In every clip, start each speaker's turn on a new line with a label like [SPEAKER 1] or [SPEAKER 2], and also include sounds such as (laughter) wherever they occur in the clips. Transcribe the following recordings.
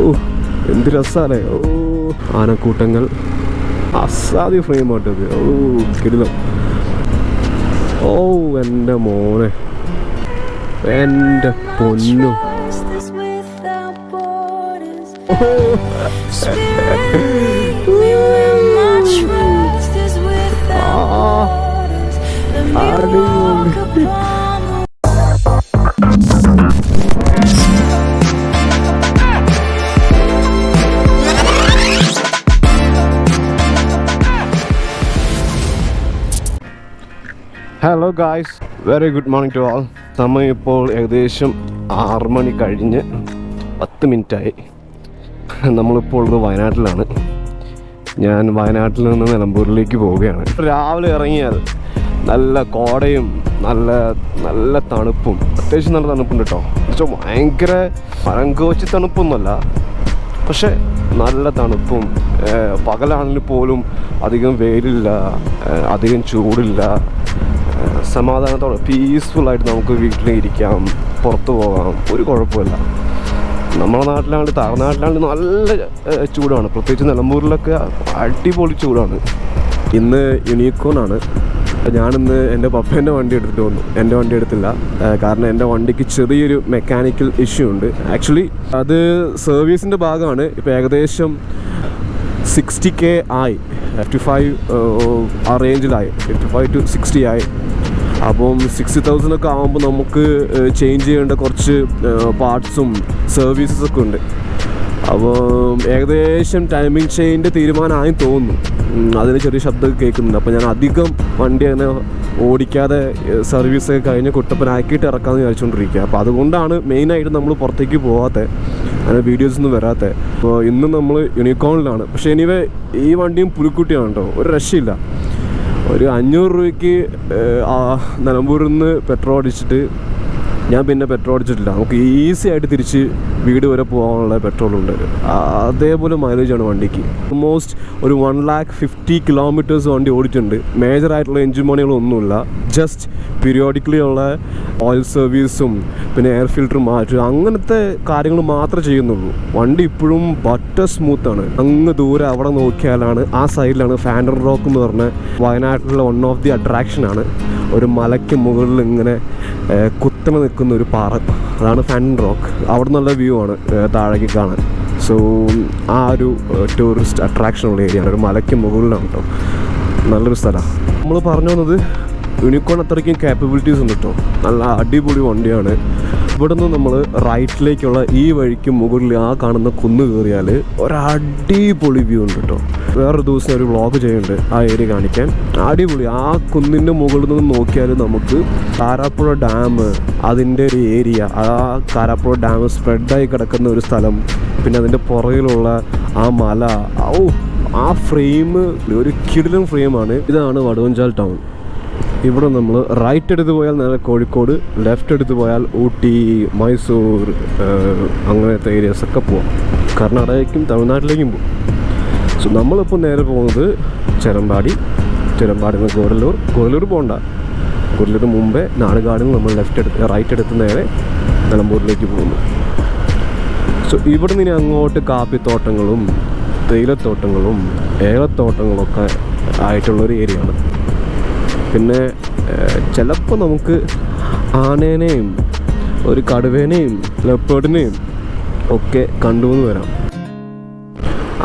[SPEAKER 1] ഓ എന്ത് രസാണ്. ഓ ആനക്കൂട്ടങ്ങൾ. അസാധ്യ ഫ്രെയിം ആട്ടത് ഓ കിടിലം. ഓ എന്റെ മോനെ. എന്റെ പൊന്നു. (laughs)
[SPEAKER 2] ആ
[SPEAKER 1] hello guys very good morning to all സമയം ഇപ്പോൾ ഏകദേശം ആറ് മണി കഴിഞ്ഞ് പത്ത് മിനിറ്റായി. നമ്മളിപ്പോൾ ഉള്ളത് വയനാട്ടിലാണ്. ഞാൻ വയനാട്ടിൽ നിന്ന് നിലമ്പൂരിലേക്ക് പോവുകയാണ്. രാവിലെ ഇറങ്ങിയാൽ നല്ല കോടയും നല്ല നല്ല തണുപ്പും. അത്യാവശ്യം നല്ല തണുപ്പുണ്ട് കേട്ടോ. പക്ഷേ ഭയങ്കര പഴങ്കോച്ചി തണുപ്പൊന്നുമല്ല. പക്ഷേ നല്ല തണുപ്പും പകലാണെങ്കിൽ പോലും അധികം വെയിലില്ല അധികം ചൂടില്ല. സമാധാനത്തോടെ പീസ്ഫുള്ളായിട്ട് നമുക്ക് വീട്ടിൽ ഇരിക്കാം പുറത്തു പോകാം ഒരു കുഴപ്പമില്ല നമ്മുടെ നാട്ടിലാണ്ട് തമിഴ്നാട്ടിലാണ്ട് നല്ല ചൂടാണ്. പ്രത്യേകിച്ച് നിലമ്പൂരിലൊക്കെ അടിപൊളി ചൂടാണ്. ഇന്ന് യുണീക്കോണാണ്. ഞാനിന്ന് എന്റെ പപ്പേന്റെ വണ്ടി എടുത്തിട്ട് വന്നു. എന്റെ വണ്ടി എടുത്തില്ല. കാരണം എന്റെ വണ്ടിക്ക് ചെറിയൊരു മെക്കാനിക്കൽ ഇഷ്യൂ ഉണ്ട്. ആക്ച്വലി അത് സർവീസിന്റെ ഭാഗമാണ്. ഇപ്പോൾ ഏകദേശം സിക്സ്റ്റി കെ ആയി. ഫിഫ്റ്റി ഫൈവ് ആ റേഞ്ചിലായി ഫിഫ്റ്റി ഫൈവ് ടു സിക്സ്റ്റി ആയി. അപ്പം സിക്സ്റ്റി തൗസൻഡ് ഒക്കെ ആകുമ്പോൾ നമുക്ക് ചേഞ്ച് ചെയ്യേണ്ട കുറച്ച് പാർട്സും സർവീസസ് ഒക്കെ ഉണ്ട്. അപ്പോൾ ഏകദേശം ടൈമിംഗ് ചെയിന്റെ തീരുമാനമായി തോന്നുന്നു. അതിന് ചെറിയ ശബ്ദമൊക്കെ കേൾക്കുന്നുണ്ട്. അപ്പോൾ ഞാൻ അധികം വണ്ടി അങ്ങനെ ഓടിക്കാതെ സർവീസ് ഒക്കെ കഴിഞ്ഞ് കുട്ടപ്പനാക്കിയിട്ട് ഇറക്കാമെന്ന് വിചാരിച്ചുകൊണ്ടിരിക്കുക അപ്പോൾ അതുകൊണ്ടാണ് മെയിനായിട്ട് നമ്മൾ പുറത്തേക്ക് പോകാത്തത് അങ്ങനെ വീഡിയോസ് ഒന്നും വരാത്തത് അപ്പോൾ ഇന്ന് നമ്മൾ യൂണിക്കോണിലാണ് പക്ഷേ എനിവേ ഈ വണ്ടിയും പുലിക്കുട്ടിയാണ് കേട്ടോ ഒരു രക്ഷയില്ല. ഒരു അഞ്ഞൂറ് രൂപയ്ക്ക് നിലമ്പൂരിൽ നിന്ന് പെട്രോൾ അടിച്ചിട്ട് ഞാൻ പിന്നെ പെട്രോൾ അടിച്ചിട്ടില്ല. നമുക്ക് ഈസി ആയിട്ട് തിരിച്ച് വീട് വരെ പോകാനുള്ള പെട്രോൾ ഉണ്ട്. അതേപോലെ മൈലേജാണ് വണ്ടിക്ക്. ഓൾമോസ്റ്റ് ഒരു വൺ ലാക്ക് ഫിഫ്റ്റി കിലോമീറ്റേഴ്സ് വണ്ടി ഓടിയിട്ടുണ്ട്. മേജർ ആയിട്ടുള്ള എഞ്ചിൻ പണികളൊന്നുമില്ല ജസ്റ്റ് പീരിയോഡിക്കലി ഉള്ള ഓയിൽ സർവീസും പിന്നെ എയർ ഫിൽറ്റർ മാറ്റുക അങ്ങനത്തെ കാര്യങ്ങൾ മാത്രമേ ചെയ്യുന്നുള്ളൂ. വണ്ടി ഇപ്പോഴും ബട്ടർ സ്മൂത്താണ് അങ്ങ് ദൂരെ അവിടെ നോക്കിയാലാണ് ആ സൈഡിലാണ് ഫാൻഡർ റോക്ക് എന്ന് പറഞ്ഞ വയനാട്ടിലെ വൺ ഓഫ് ദി അട്രാക്ഷനാണ് ഒരു മലയ്ക്ക് മുകളിൽ ഇങ്ങനെ ഏഹ്, കുത്തനെ നിൽക്കുന്ന ഒരു പാറ. അതാണ് ഫാൻ റോക്ക് അവിടെ നിന്നുള്ള വ്യൂ ആണ് താഴേക്ക് കാണാൻ. സോ ആ ഒരു ടൂറിസ്റ്റ് അട്രാക്ഷൻ ഉള്ള ഏരിയ ആണ്. ഒരു മലയ്ക്ക് മുകളിലാണ് കേട്ടോ നല്ലൊരു സ്ഥലമാണ് നമ്മൾ പറഞ്ഞു വന്നത് യൂണിക്കോൺ അത്രയ്ക്കും കാപ്പബിലിറ്റീസ് ഉണ്ട് കേട്ടോ നല്ല അടിപൊളി വണ്ടിയാണ്. ഇവിടെ നിന്ന് നമ്മൾ റൈറ്റിലേക്കുള്ള ഈ വഴിക്ക് മുകളിൽ ആ കാണുന്ന കുന്ന് കയറിയാൽ ഒരടിപൊളി വ്യൂ ഉണ്ട് കേട്ടോ വേറൊരു ദിവസം ഒരു വ്ളോഗ് ചെയ്യുന്നുണ്ട് ആ ഏരിയ കാണിക്കാൻ. അടിപൊളി. ആ കുന്നിന്റെ മുകളിൽ നിന്ന് നോക്കിയാൽ നമുക്ക് കാരാപ്പുഴ ഡാം അതിന്റെ ഒരു ഏരിയ ആ കാരാപ്പുഴ ഡാം സ്പ്രെഡായി കിടക്കുന്ന ഒരു സ്ഥലം പിന്നെ അതിന്റെ പുറകിലുള്ള ആ മല. ഓ ആ ഫ്രെയിം ഒരു കിടിലൻ ഫ്രെയിമാണ് ഇതാണ് വടുവഞ്ചാൽ ടൗൺ ഇവിടെ നമ്മൾ റൈറ്റ് എടുത്ത് പോയാൽ നേരെ കോഴിക്കോട് ലെഫ്റ്റ് എടുത്ത് പോയാൽ ഊട്ടി മൈസൂർ അങ്ങനത്തെ ഏരിയാസൊക്കെ പോവാം. കർണാടകയ്ക്കും തമിഴ്നാട്ടിലേക്കും പോകും സോ നമ്മളിപ്പോൾ നേരെ പോകുന്നത് ചെരമ്പാടി ചെരമ്പാടി നിന്ന് ഗോരല്ലൂർ ഗോരല്ലൂർ പോകണ്ട ഗോരല്ലൂർ മുമ്പേ നാടുകാടിൽ നമ്മൾ ലെഫ്റ്റ് എടുത്ത് റൈറ്റ് എടുത്ത് നേരെ നിലമ്പൂരിലേക്ക് പോകുന്നു. സോ ഇവിടെ നിന്ന് അങ്ങോട്ട് കാപ്പിത്തോട്ടങ്ങളും തേയിലത്തോട്ടങ്ങളും ഏലത്തോട്ടങ്ങളൊക്കെ ആയിട്ടുള്ളൊരു ഏരിയയാണ് പിന്നെ ചിലപ്പോൾ നമുക്ക് ആനേനെയും ഒരു കടുവേനെയും ലെപ്പേർഡിനെയും ഒക്കെ കണ്ടുവന്ന് വരാം.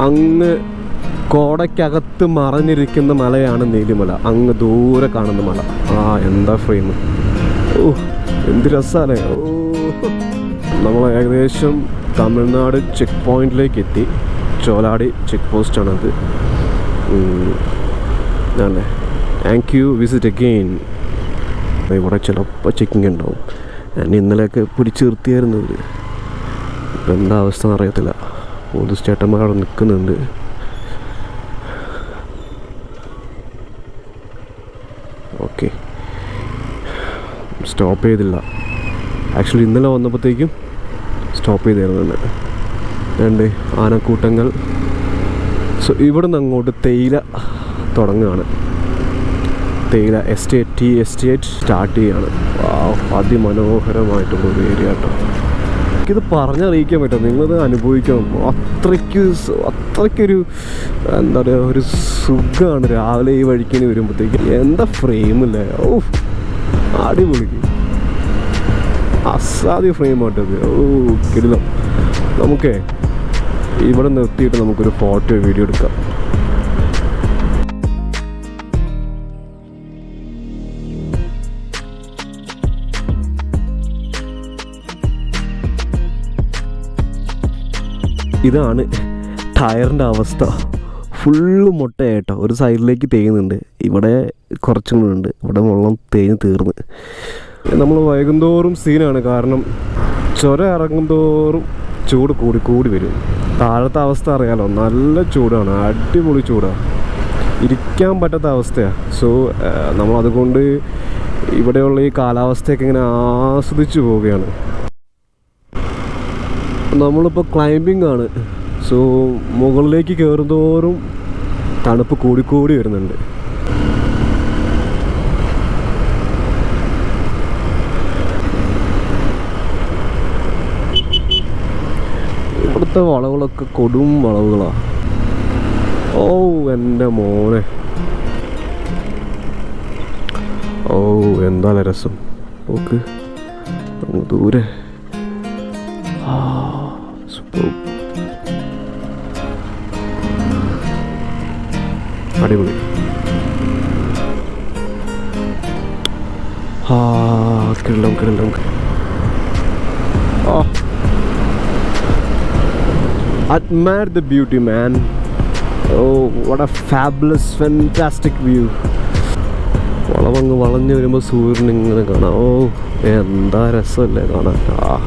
[SPEAKER 1] അങ്ങ് കോടയ്ക്കകത്ത് മറഞ്ഞിരിക്കുന്ന മലയാണ് നീലിമല. അങ്ങ് ദൂരെ കാണുന്ന മല. ആ എന്താ ഫ്രെയിം ഓ എന്ത് രസമാണ് ഓ നമ്മൾ ഏകദേശം തമിഴ്നാട് ചെക്ക് പോയിന്റിലേക്ക് എത്തി. ചോലാടി ചെക്ക് പോസ്റ്റാണത് അല്ലേ? താങ്ക് യു വിസിറ്റ് അഗെയിൻ ഇവിടെ ചിലപ്പോൾ ചെക്കിങ് ഉണ്ടാവും. ഞാൻ ഇന്നലെയൊക്കെ പിടിച്ചു നിർത്തിയായിരുന്നു ഇവർ ഇപ്പം എന്താ അവസ്ഥ എന്ന് അറിയത്തില്ല പോലീസ് ചേട്ടന്മാർ അവിടെ നിൽക്കുന്നുണ്ട്. ഓക്കെ സ്റ്റോപ്പ് ചെയ്തില്ല. ആക്ച്വലി ഇന്നലെ വന്നപ്പോഴത്തേക്കും സ്റ്റോപ്പ് ചെയ്തിരുന്നുണ്ട് രണ്ട് ആനക്കൂട്ടങ്ങൾ. സോ ഇവിടെ നിന്ന് അങ്ങോട്ട് തേയില തുടങ്ങുകയാണ്. തേയില എസ്റ്റേറ്റ് ടീ എസ്റ്റേറ്റ് സ്റ്റാർട്ട് ചെയ്യാണ്. അതിമനോഹരമായിട്ടുള്ള ഒരു ഏരിയ കേട്ടോ എനിക്കിത് പറഞ്ഞറിയിക്കാൻ പറ്റും നിങ്ങളിത് അനുഭവിക്കണം അത്രയ്ക്ക് അത്രയ്ക്കൊരു എന്താ പറയുക ഒരു സുഖമാണ് രാവിലെ ഈ വഴിക്കിന് വരുമ്പോഴത്തേക്ക് എന്താ ഫ്രെയിമില്ലേ ഓ അടിപൊളി. അസാധ്യ ഫ്രെയിമാട്ടത് ഓ കിടിലം. നമുക്കേ ഇവിടെ നിർത്തിയിട്ട് നമുക്കൊരു ഫോട്ടോ വീഡിയോ എടുക്കാം. ഇതാണ് ടയറിന്റെ അവസ്ഥ. ഫുള്ള് മുട്ടയായിട്ടോ. ഒരു സൈഡിലേക്ക് തേയുന്നുണ്ട്. ഇവിടെ കുറച്ചും കൂടെ ഉണ്ട് ഇവിടെ വെള്ളം തേഞ്ഞ് തീർന്ന്. നമ്മൾ വൈകുന്തോറും സീനാണ്. കാരണം ചുര ഇറങ്ങുന്തോറും ചൂട് കൂടി കൂടി വരും. താഴത്തെ അവസ്ഥ അറിയാലോ. നല്ല ചൂടാണ്. അടിപൊളി ചൂടാണ് ഇരിക്കാൻ പറ്റാത്ത അവസ്ഥയാണ് സോ നമ്മൾ അതുകൊണ്ട് ഇവിടെയുള്ള ഈ കാലാവസ്ഥയൊക്കെ ഇങ്ങനെ ആസ്വദിച്ചു പോവുകയാണ്. നമ്മളിപ്പോൾ ക്ലൈമ്പിംഗ് ആണ്. സോ മുകളിലേക്ക് കയറുന്തോറും തണുപ്പ് കൂടിക്കൂടി വരുന്നുണ്ട്. ഇവിടുത്തെ വളവുകളൊക്കെ കൊടും വളവുകളാ. ഓ എന്റെ മോനെ. ഓ എന്താ രസം. ഓക്ക് അടിപൊളി. ആ കിള്ളം കിള്ളം ആ. Admire the beauty man. Oh what a വളവങ്ങ് വളഞ്ഞു വരുമ്പോൾ സൂര്യൻ ഇങ്ങനെ കാണാം. ഓ എന്താ രസമല്ലേ കാണാൻ. ആ.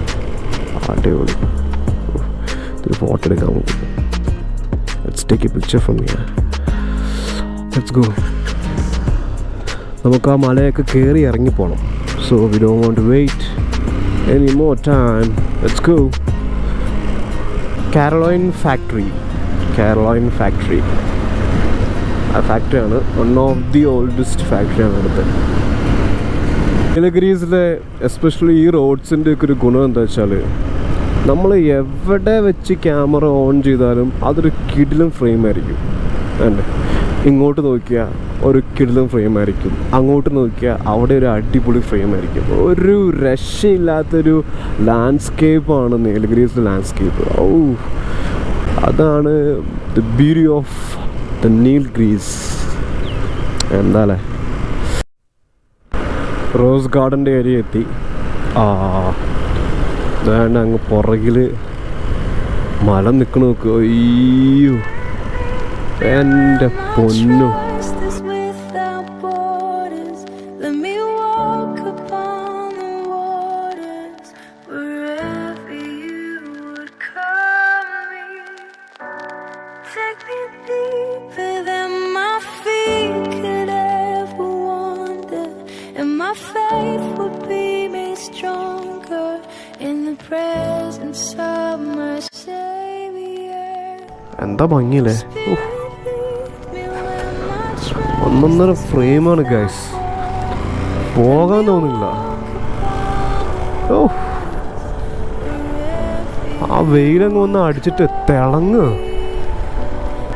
[SPEAKER 1] അടിപൊളി. ഒരു ഫോട്ടോ എടുക്കാൻ പോകും let's take a picture from here let's go നമുക്ക് ആ മലയൊക്കെ കയറി ഇറങ്ങി പോകണം so we do won't wait any more time let's go കാരലോയിൻ factory കാരലോയിൻ factory ആ ഫാക്ടറിയാണ് വൺ ഓഫ് ദി ഓൾഡസ്റ്റ് ഫാക്ടറിയാണ് അടുത്ത് നീലഗിരീസിലെ എസ്പെഷ്യലി ഈ റോഡ്സിന്റെ ഒക്കെ ഒരു ഗുണം എന്താ വെച്ചാൽ നമ്മൾ എവിടെ വെച്ച് ക്യാമറ ഓൺ ചെയ്താലും അതൊരു കിടിലും ഫ്രെയിം ആയിരിക്കും അല്ലേ? ഇങ്ങോട്ട് നോക്കിയാൽ ഒരു കിടിലും ഫ്രെയിം ആയിരിക്കും അങ്ങോട്ട് നോക്കിയാൽ അവിടെ ഒരു അടിപൊളി ഫ്രെയിം ആയിരിക്കും ഒരു രക്ഷയില്ലാത്തൊരു ലാൻഡ്സ്കേപ്പാണ് നീലഗിരീസ് ലാൻഡ്സ്കേപ്പ് ഓ അതാണ് the beauty of the Nilgiris എന്താല്ലേ? റോസ് ഗാർഡന്റെ ഏരിയ എത്തി. ആ വേണ്ട അങ്ങ് പുറകിൽ മല നിൽക്കണ നോക്ക് അയ്യോ എന്റെ പൊന്നു
[SPEAKER 2] faith would be made stronger
[SPEAKER 1] എന്താ ഭംഗിയില്ലേ? ഒന്നൊന്നര ഫ്രെയിമാണ് ഗൈസ് പോകാൻ തോന്നില്ല. ഓ ആ വെയിലങ്ങ് ഒന്ന് അടിച്ചിട്ട് തിളങ്ങ്.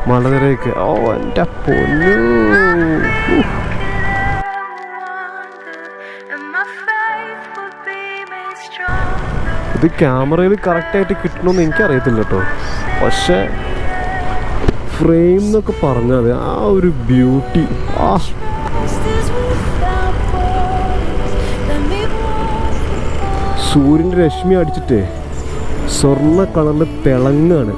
[SPEAKER 1] മലനിരയൊക്കെ. ഓ എന്റെ പൊന്നു. ഇത് ക്യാമറയിൽ കറക്റ്റായിട്ട് കിട്ടണമെന്ന് എനിക്കറിയത്തില്ല കേട്ടോ പക്ഷേ ഫ്രെയിം എന്നൊക്കെ പറഞ്ഞാൽ ആ ഒരു ബ്യൂട്ടി ആ. സൂര്യന്റെ രശ്മി അടിച്ചിട്ടേ സ്വർണ കളറിൽ തിളങ്ങാണ്.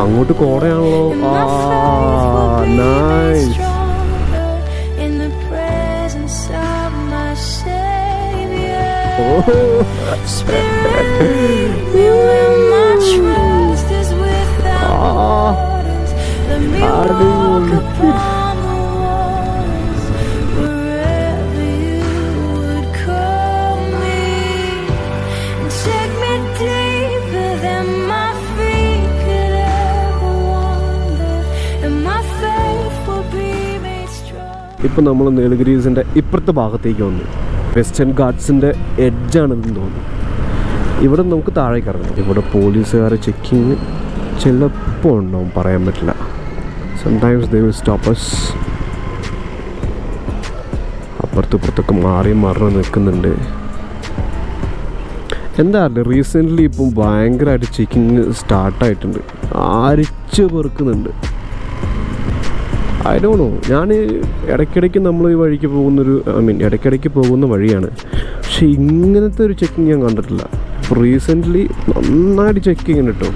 [SPEAKER 1] അങ്ങോട്ട് കോടയാണല്ലോ. ആ
[SPEAKER 2] me strong.
[SPEAKER 1] ഇപ്പോൾ നമ്മൾ നീലഗിരീസിന്റെ ഇപ്പുറത്തെ ഭാഗത്തേക്ക് വന്നു വെസ്റ്റേൺ ഗാർഡ്സിന്റെ എഡ്ജാണെന്ന് തോന്നുന്നു. ഇവിടെ നമുക്ക് താഴേക്ക് ഇറങ്ങാം. ഇവിടെ പോലീസുകാരെ ചെക്കിങ് ചിലപ്പോൾ ഉണ്ടാവും പറയാൻ പറ്റില്ല. സംടൈംസ് ദേ വിൽ സ്റ്റോപ്പസ് അപ്പുറത്തും ഇപ്പുറത്തൊക്കെ മാറി മറിഞ്ഞ് നിൽക്കുന്നുണ്ട്. എന്താ അറിയില്ല റീസെന്റ്ലി ഇപ്പം ഭയങ്കരമായിട്ട് ചെക്കിങ് സ്റ്റാർട്ടായിട്ടുണ്ട്. ആരിച്ച് പെറുക്കുന്നുണ്ട് ഐ ഡോ നോ ഞാൻ ഇടയ്ക്കിടയ്ക്ക് നമ്മൾ ഈ വഴിക്ക് പോകുന്നൊരു ഐ മീൻ ഇടയ്ക്കിടയ്ക്ക് പോകുന്ന വഴിയാണ്. പക്ഷെ ഇങ്ങനത്തെ ഒരു ചെക്കിങ് ഞാൻ കണ്ടിട്ടില്ല. റീസെന്റ്ലി നന്നായിട്ട് ചെക്ക് ചെക്കിങ് കേട്ടോ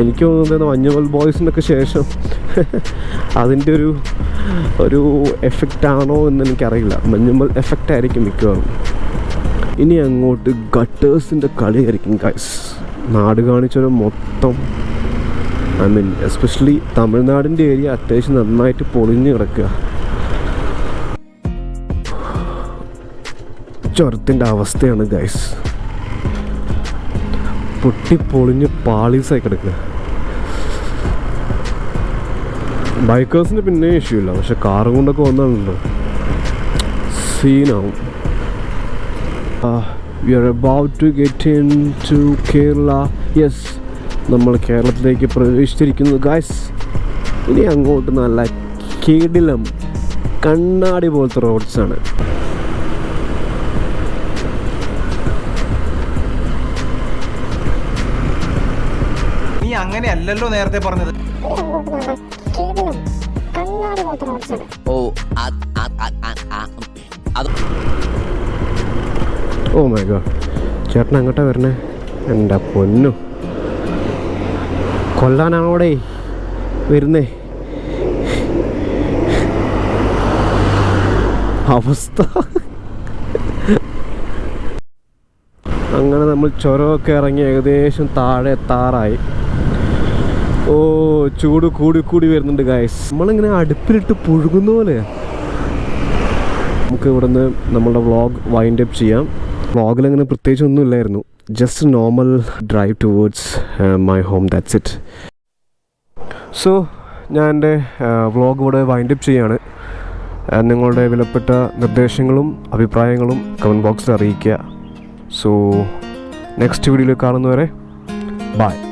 [SPEAKER 1] എനിക്ക് തോന്നുന്നത് മഞ്ഞുമൽ ബോയ്സിനൊക്കെ ശേഷം (laughs) അതിന്റെ ഒരു ഒരു എഫക്റ്റ് ആണോ എന്ന് എനിക്കറിയില്ല. മഞ്ഞുമൽ എഫക്റ്റ് ആയിരിക്കും മിക്കവാറും. ഇനി അങ്ങോട്ട് ഗട്ടേഴ്സിന്റെ കളിയായിരിക്കും ഗൈസ് നാട് കാണിച്ചൊരു മൊത്തം ഐ മീൻ എസ്പെഷ്യലി തമിഴ്നാടിന്റെ ഏരിയ അത്യാവശ്യം നന്നായിട്ട് പൊളിഞ്ഞ് കിടക്കുക. ചുരത്തിന്റെ അവസ്ഥയാണ് ഗൈസ് പൊട്ടി പൊളിഞ്ഞ് പാളീസായി കിടക്കുക. ബൈക്കേഴ്സിന് പിന്നെ ഇഷ്യൂ ഇല്ല. പക്ഷെ കാറും കൊണ്ടൊക്കെ വന്നാണല്ലോ. സീനാവും we are about to get into Kerala yes നമ്മൾ കേരളത്തിലേക്ക് പ്രവേശിച്ചിരിക്കുന്നു ഗായ്സ് ഇനി അങ്ങോട്ട് നല്ല കിടിലം കണ്ണാടി പോലത്തെ റോഡ്സാണ്
[SPEAKER 3] നീ അങ്ങനെയല്ലല്ലോ നേരത്തെ പറഞ്ഞത്.
[SPEAKER 4] ഓ
[SPEAKER 1] ഓ മൈ ഗോഡ് ചേട്ടൻ അങ്ങോട്ടാ വരണേ? എന്റെ പൊന്നു. കൊല്ലാനാണോടെ വരുന്നേ? അവസ്ഥ. അങ്ങനെ നമ്മൾ ചുരമൊക്കെ ഇറങ്ങി ഏകദേശം താഴെ താറായി ഓ ചൂട് കൂടി കൂടി വരുന്നുണ്ട് ഗായസ് നമ്മളിങ്ങനെ അടുപ്പിലിട്ട് പുഴുകുന്ന പോലെ നമുക്ക് ഇവിടുന്ന് നമ്മളുടെ വ്ളോഗ് വൈൻഡ് അപ്പ് ചെയ്യാം. വ്ളോഗിൽ അങ്ങനെ പ്രത്യേകിച്ച് ഒന്നും ഇല്ലായിരുന്നു. Just normal drive towards my home that's it so ഞാൻ എന്റെ വ്ളോഗ് ഇവിടെ വൈൻഡ് അപ്പ് ചെയ്യാണ്. Uh, നിങ്ങളുടെ വിലപ്പെട്ട നിർദ്ദേശങ്ങളും അഭിപ്രായങ്ങളും കമന്റ് ബോക്സിൽ അറിയിക്കുക. സോ നെക്സ്റ്റ് വീഡിയോയിൽ കാണുന്നവരെ ബൈ